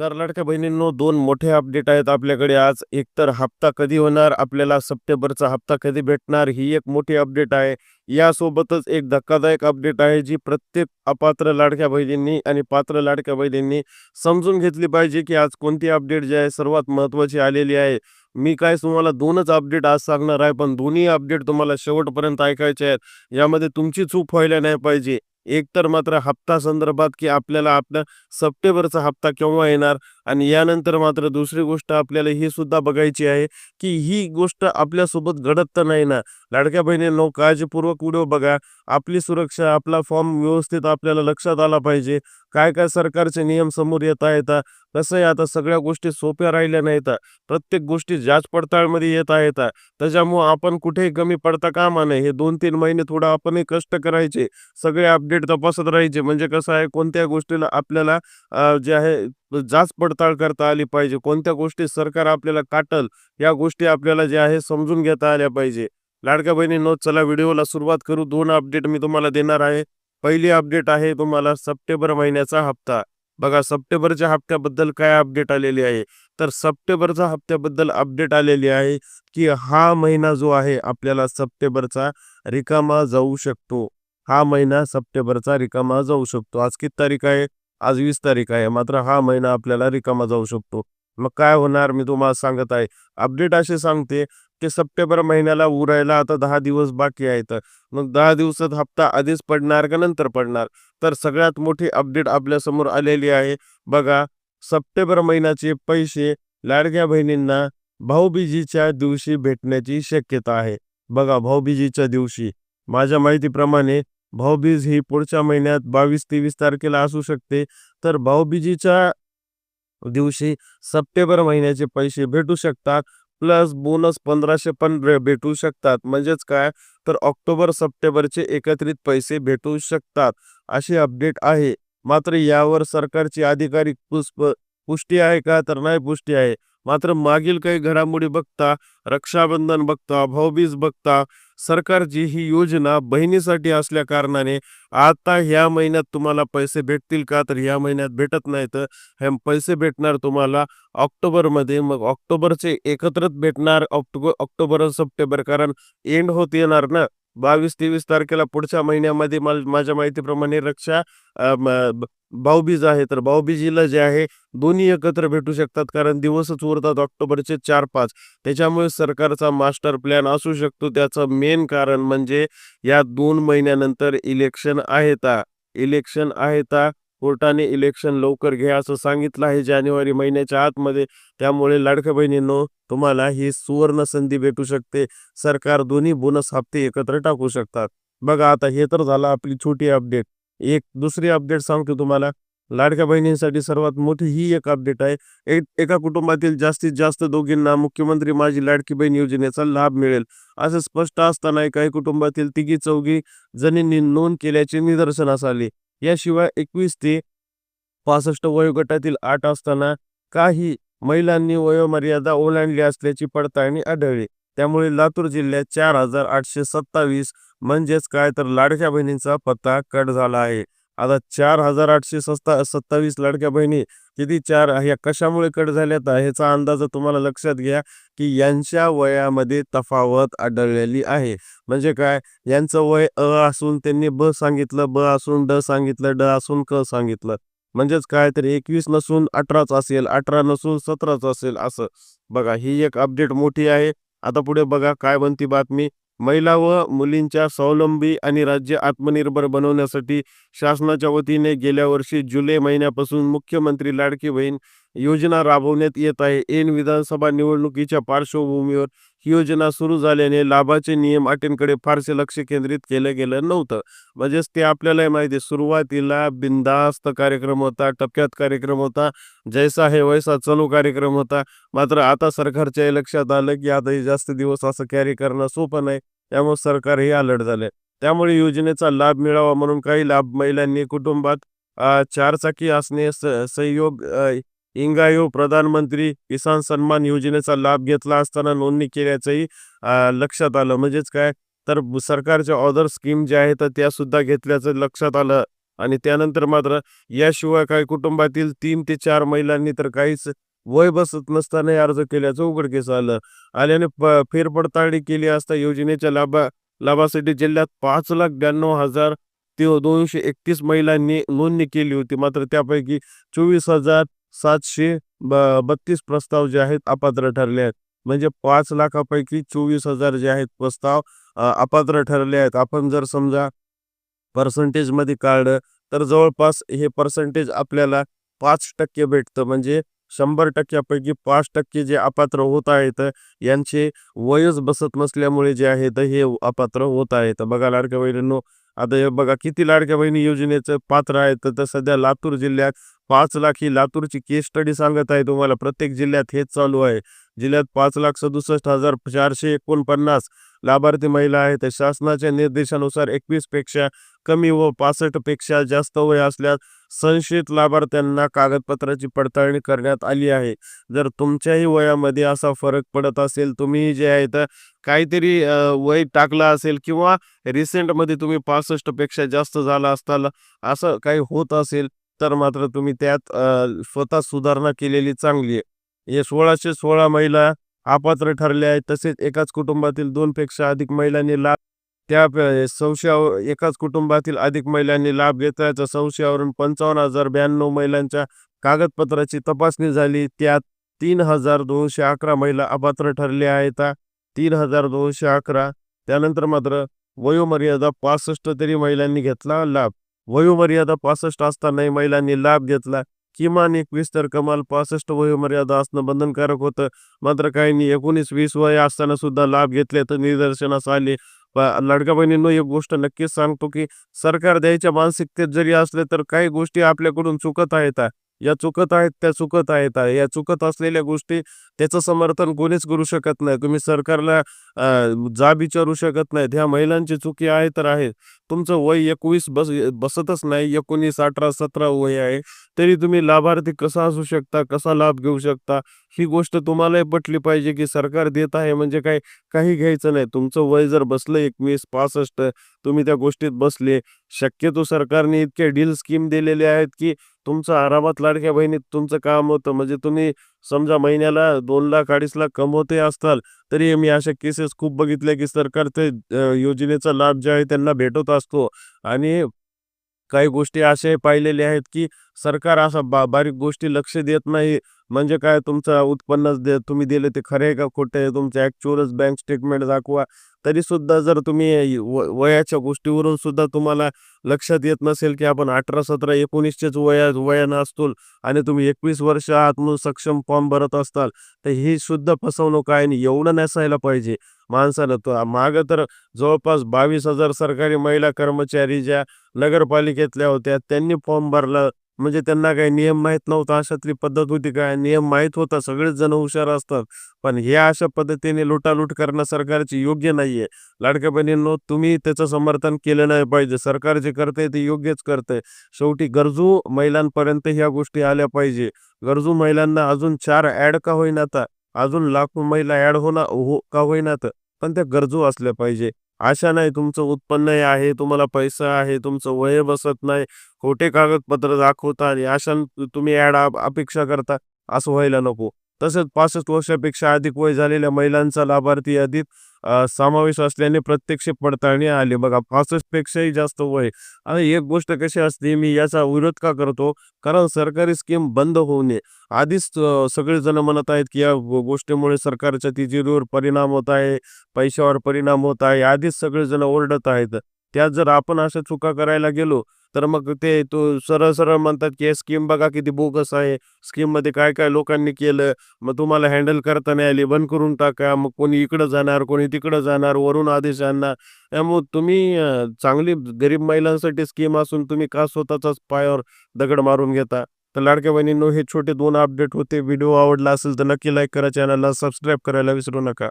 नमस्कार लाडक्या बहिणींनो दोन मोठे अपडेट आहेत आपल्याकडे आज. एकतर हप्ता कधी होणार? आपल्याला सप्टेंबरचा हप्ता कधी भेटणार? ही एक मोठी अपडेट आहे. यासोबतच एक धक्कादायक अपडेट आहे जी प्रत्येक अपात्र लाडक्या बहिणींनी आणि पात्र लाडक्या बहिणींनी समजून घेतली पाहिजे की आज कोणती अपडेट जी आहे सर्वात महत्त्वाची आलेली आहे. मी काय तुम्हाला दोनच अपडेट आज सांगणार आहे पण दोन्ही अपडेट तुम्हाला शेवटपर्यंत ऐकायचे आहेत. यामध्ये तुमची चूक व्हायला नाही पाहिजे. एक तर मात्र हप्ता संदर्भात की आपल्याला आपल्या सप्टेंबरचा हप्ता केव्हा येणार? आणि यानंतर मात्र दुसरी गोष्ट आपल्याला ही सुद्धा बघायची आहे की ही गोष्ट आपल्यासोबत घडत तर नाही ना? लाडक्या बहिणींनो काळजीपूर्वक व्हिडिओ बघा. आपली सुरक्षा आपला फॉर्म व्यवस्थित आपल्याला लक्षात आला पाहिजे. काय काय सरकारचे नियम समोर येता आहेत? कसं आहे आता सगळ्या गोष्टी सोप्या राहिल्या नाहीत. प्रत्येक गोष्टी जाच पडताळमध्ये येता आहेत. त्याच्यामुळं आपण कुठेही कमी पडता कामा नये. हे दोन तीन महिने थोडं आपणही कष्ट करायचे. सगळे अपडेट तपासत राहायचे. म्हणजे कसं आहे कोणत्या गोष्टीला आपल्याला जे आहे जाच पडताळ करता आली पाहिजे. कोणत्या गोष्टी सरकार आपल्याला काटल या गोष्टी आपल्याला जे आहे समजून घेता आल्या पाहिजे. लाडक्या बहिणी नोट चला व्हिडिओला सुरुवात करू. दोन अपडेट मी तुम्हाला देणार आहे. पहिली अपडेट आहे तुम्हाला सप्टेंबर महिन्याचा हप्ता. बघा सप्टेंबरच्या हप्त्याबद्दल काय अपडेट आलेली आहे? तर सप्टेंबरच्या हप्त्याबद्दल अपडेट आलेली आहे की हा महिना जो आहे आपल्याला सप्टेंबरचा रिकामा जाऊ शकतो. हा महिना सप्टेंबरचा रिकामा जाऊ शकतो. आज किती तारीख आहे? आज वीस तारीख आहे. मात्र हा महिना आपल्याला रिकामा जाऊ शकतो. मग काय होणार मी तुम्हाला सांगत आहे. अपडेट असे सांगते ते सप्टेंबर महिन्याला उरायला आता दहा दिवस बाकी आहेत. मग दहा दिवसात हप्ता आधीच पडणार का नंतर पडणार? तर सगळ्यात मोठी अपडेट आपल्यासमोर आलेली आहे. बघा सप्टेंबर महिन्याचे पैसे लाडक्या बहिणींना भाऊबीजीच्या दिवशी भेटण्याची शक्यता आहे. बघा भाऊबीजीच्या दिवशी. माझ्या माहितीप्रमाणे भाऊबीज ही पुढच्या महिन्यात बावीस तेवीस तारखेला असू शकते. तर भाऊबीजीच्या दिवशी सप्टेंबर महिन्याचे पैसे भेटू शकतात. प्लस बोनस पंधराशे पण भेटू शकतात. म्हणजेच काय? तर ऑक्टोबर सप्टेंबरचे एकत्रित पैसे भेटू शकतात. अशी अपडेट आहे. मात्र यावर सरकारची आधिकारिक पुष्प पुष्टी आहे का? तर नाही पुष्टी आहे. मात्र मागील काही घडामोडी बघता रक्षाबंधन बघता भाऊबीज बघता सरकारची ही योजना बहिणीसाठी असल्या कारणाने आता ह्या महिन्यात तुम्हाला पैसे भेटतील का? तर ह्या महिन्यात भेटत नाही तर हे पैसे भेटणार तुम्हाला ऑक्टोबरमध्ये. मग ऑक्टोबरचे एकत्रच भेटणार. October October September. कारण एंड होत येणार ना? बावीस तेवीस तारखेला पुढच्या महिन्यामध्ये मला माझ्या माहितीप्रमाणे रक्षा भाऊबीज आहे तर भाऊबीजीला जे आहे दोन्ही एकत्र भेटू शकतात कारण दिवसच उरतात ऑक्टोबरचे चार पाच. त्याच्यामुळे सरकारचा मास्टर प्लॅन असू शकतो. त्याचं मेन कारण म्हणजे या दोन महिन्यानंतर इलेक्शन आहे ता इलेक्शन आहे ता कोर्टाने इलेक्शन लवकर घ्या असं सांगितलं आहे जानेवारी महिन्याच्या आतमध्ये. त्यामुळे लाडक्या बहिणींनो तुम्हाला ही सुवर्ण संधी भेटू शकते. सरकार दोन्ही बोनस हप्ते एकत्र टाकू शकतात. बघा आता हे तर झालं आपली छोटी अपडेट एक दुसरी अपडेट सांगतो तुम्हाला. लाडक्या बहिणींसाठी सर्वात मोठी ही एक अपडेट आहे. एक एका कुटुंबातील जास्तीत जास्त दोघींना मुख्यमंत्री माझी लाडकी बहीण योजनेचा लाभ मिळेल. असं स्पष्ट असताना काही कुटुंबातील तिघी चौघी जणींनी नोंद केल्याचे निदर्शनास आले. याशिवाय एकवीस ते पासष्ट वयोगटातील आठ असताना काही महिलांनी वयोमर्यादा ओलांडली असल्याची पडताळणी आढळली. त्यामुळे लातूर जिल्ह्यात चार हजार आठशे सत्तावीस म्हणजेच काय तर लाडक्या बहिणींचा पत्ता कट झाला आहे. आता चार हजार आठशे सत्ता सत्तावीस लाडक्या बहिणी किती चार ह्या कशामुळे कट झाल्यात? ह्याचा अंदाज तुम्हाला लक्षात घ्या की यांच्या वयामध्ये तफावत आढळलेली आहे. म्हणजे काय? यांचं वय अ असून त्यांनी ब सांगितलं ब असून ड सांगितलं ड असून क सांगितलं. म्हणजेच काय तर एकवीस नसून अठराच असेल अठरा नसून सतराच असेल असं. बघा ही एक अपडेट मोठी आहे. आता पुढे बघा काय बनती बातमी. महिला व मुलींच्या स्वावलंबी आणि राज्य आत्मनिर्भर बनवण्यासाठी शासनाच्या वतीने गेल्या वर्षी जुलै महिन्यापासून मुख्यमंत्री लाडकी बहीण योजना राबवण्यात येत आहे. ऐन विधानसभा निवडणुकीच्या पार्श्वभूमीवर योजना सुरू झाल्याने लाभाचे नियम अटींकडे फारसे लक्ष केंद्रित केलं गेलं नव्हतं. म्हणजेच ते आपल्याला माहिती सुरुवातीला बिंदास्त कार्यक्रम होता टप्प्यात कार्यक्रम होता जैसा हे वैसा चालू कार्यक्रम होता. मात्र आता सरकारच्या लक्षात आलं की आता हे जास्त दिवस असं कॅरी करणं सोपं नाही. त्यामुळे सरकार हे अलर्ट झाले. त्यामुळे योजनेचा लाभ मिळावा म्हणून काही लाभ महिलांनी कुटुंबात चारचाकी असणे स- संयोग इंगायो प्रधानमंत्री किसान सन्मान योजनेचा लाभ घेतला असताना नोंदणी केल्याचंही लक्षात आलं. म्हणजेच काय? तर सरकारच्या ऑदर स्कीम ज्या आहेत त्या सुद्धा घेतल्याचं लक्षात आलं. आणि त्यानंतर मात्र याशिवाय काही कुटुंबातील तीन ते चार महिलांनी तर काहीच वय बसत नसतानाही अर्ज केल्याचं उघडकीस आलं. आल्याने फेरपडताळणी केली असता योजनेच्या लाभा लाभासाठी जिल्ह्यात पाच लाख ब्याण्णव हजार ते दोनशे एकतीस महिलांनी नोंदणी केली होती. मात्र त्यापैकी चोवीस हजार सातशे ब बत्तीस प्रस्ताव जे आहेत अपात्र ठरले आहेत. म्हणजे पाच लाखापैकी चोवीस हजार जे आहेत प्रस्ताव अपात्र ठरले आहेत. आपण जर समजा पर्सेंटेजमध्ये काढलं तर जवळपास हे पर्सेंटेज आपल्याला पाच टक्के भेटतं. म्हणजे शंभर टक्क्यापैकी पाच टक्के जे अपात्र होत आहेत यांचे वयच बसत नसल्यामुळे जे आहेत हे अपात्र होत आहेत. बघा लाडक्या बहिणींनो आता हे बघा किती लाडक्या बहिणी योजनेचं पात्र आहे. तर सध्या लातूर जिल्ह्यात पाच लाख ही लातूरची केस स्टडी सांगत आहे तुम्हाला. प्रत्येक जिल्ह्यात हेच चालू आहे. जिल्ह्यात पाच लाख सदुसष्ट हजार चारशे एकोणपन्नास लाभार्थी महिला आहेत शासनाच्या निर्देशानुसार एकवीसपेक्षा कमी व पासष्टपेक्षा जास्त वय असल्यास संशयित लाभार्थ्यांना कागदपत्राची पडताळणी करण्यात आली आहे. जर तुमच्याही वयामध्ये असा फरक पडत असेल तुम्ही जे आहे तर काहीतरी वय टाकलं असेल किंवा रिसेंटमध्ये तुम्ही पासष्टपेक्षा जास्त झाला असताना असं काही होत असेल तर मात्र तुम्ही त्यात स्वतः सुधारणा केलेली चांगली आहे. हे सोळाशे सोळा महिला अपात्र ठरल्या आहेत. तसेच एकाच कुटुंबातील दोनपेक्षा अधिक महिलांनी लाभ त्या संशयावर एकाच कुटुंबातील अधिक महिलांनी लाभ घेतल्याच्या संशयावरून पंचावन्न हजार ब्याण्णव महिलांच्या कागदपत्राची तपासणी झाली. त्यात तीन हजार दोनशे अकरा महिला अपात्र ठरल्या आहेत. तीन हजार दोनशे अकरा त्यानंतर मात्र वयोमर्यादा पासष्ट तरी महिलांनी घेतला लाभ. वयोमर्यादा पासष्ट असतानाही महिलांनी लाभ घेतला. किमान एकवीस तर कमाल पासष्ट वयोमर्यादा असणं बंधनकारक होतं. मात्र काहींनी एकोणीस वीस वय असताना सुद्धा लाभ घेतले तर निदर्शनास आले. लडका बहिणींनो एक गोष्ट नक्कीच सांगतो की सरकार द्यायच्या मानसिकतेत जरी असले तर काही गोष्टी आपल्याकडून चुकत आहेत. या चुकत आहेत त्या चुकत आहेत. या चुकत असलेल्या गोष्टी त्याचं समर्थन कोणीच करू शकत नाही. तुम्ही सरकारला जा विचारू शकत नाहीत ह्या महिलांची चुकी आहे तर आहे. तुमचं वय एकवीस बस बसतच नाही. एकोणीस अठरा सतरा वय आहे. तरी तुम्ही लाभार्थी कसा असू शकता? कसा लाभ घेऊ शकता? ही गोष्ट तुम्हालाही पटली पाहिजे की सरकार देत आहे म्हणजे काय? काही घ्यायचं नाही. तुमचं वय जर बसलं एकवीस पासष्ट तुम्ही त्या गोष्टीत बसले. शक्यतो सरकारने इतके डील स्कीम दिलेले आहेत की तुमचं आरामात लाडक्या बहिणीत तुमचं काम होतं. म्हणजे तुम्ही समजा महिन्याला दोन लाख अडीच लाख कमवते असताल तरी मी अशा केसेस खूप बघितल्या की सरकार ते योजनेचा लाभ जे आहे त्यांना भेटत असतो. आणि काही गोष्टी असे पाहिलेल्या आहेत की सरकार असा बा बारीक गोष्टी लक्ष देत नाही. म्हणजे काय तुमचं उत्पन्नच दे तुम्ही दिले ते खरे आहे का खोटे आहे तुमचं ऍक्च्युअलच बँक स्टेटमेंट दाखवा. तरी सुद्धा जर तुम्ही व वयाच्या गोष्टीवरून सुद्धा तुम्हाला लक्षात येत नसेल की आपण अठरा सतरा एकोणीसचेच वया वयानं असतो आणि तुम्ही एकवीस वर्ष आत म्हणून सक्षम फॉर्म भरत असताल तर ही सुद्धा फसवणूक आहे आणि एवढं नसायला पाहिजे. माणसानं तो मागं तर जवळपास बावीस हजार सरकारी महिला कर्मचारी ज्या नगरपालिकेतल्या होत्या त्यांनी फॉर्म भरला म्हणजे त्यांना काही नियम माहीत नव्हता अशा तरी पद्धत होती काय नियम माहीत होता सगळेच जण हुशार असतात. पण हे अशा पद्धतीने लुटालूट करणं सरकारची योग्य नाहीये. लाडक्या बहिणींनो तुम्ही त्याचं समर्थन केलं नाही पाहिजे. सरकार जे करते ते योग्यच करते शेवटी गरजू महिलांपर्यंत ह्या गोष्टी आल्या पाहिजे. गरजू महिलांना अजून चार ऍड का होईना आता अजून लाखो महिला ऍड होणार हो का होईनात? पण त्या गरजू असल्या पाहिजे. अशा नाही तुमचं उत्पन्न आहे तुम्हाला पैसा आहे तुमचं वय बसत नाही खोटे कागदपत्र दाखवता आणि अशा तुम्ही ऍड अपेक्षा करता असं व्हायला नको. तसेच पासष्ट वर्षापेक्षा अधिक वय झालेल्या महिलांचा लाभार्थी यादीत समावेश असल्याने प्रत्यक्ष पडताळणी आली. बघा पासष्ट पेक्षाही जास्त वय. आणि एक गोष्ट कशी असते मी याचा विरोध का करतो? कारण सरकारी स्कीम बंद होऊ नये आधीच सगळेजण म्हणत आहेत की या गोष्टीमुळे सरकारच्या तिजोरीवर परिणाम होत आहे पैशावर परिणाम होत आहे. आधीच सगळेजण ओरडत आहेत. त्यात जर आपण अशा चुका करायला गेलो तर मग ते तो सरळ सरळ म्हणतात की स्कीम बघा किती बोगस आहे. स्कीममध्ये काय काय लोकांनी केलं. मग तुम्हाला हँडल करता नाही आली. बंद करून टाका. मग कोणी इकडं जाणार कोणी तिकडं जाणार वरून आदेश आणणार. त्यामुळे तुम्ही चांगली गरीब महिलांसाठी स्कीम असून तुम्ही का स्वतःचाच पायावर दगड मारून घेता? तर लाडक्या बहिणींनो हे छोटे दोन अपडेट होते. व्हिडिओ आवडला असेल तर नक्की लाईक करा. चॅनलला सबस्क्राईब करायला विसरू नका.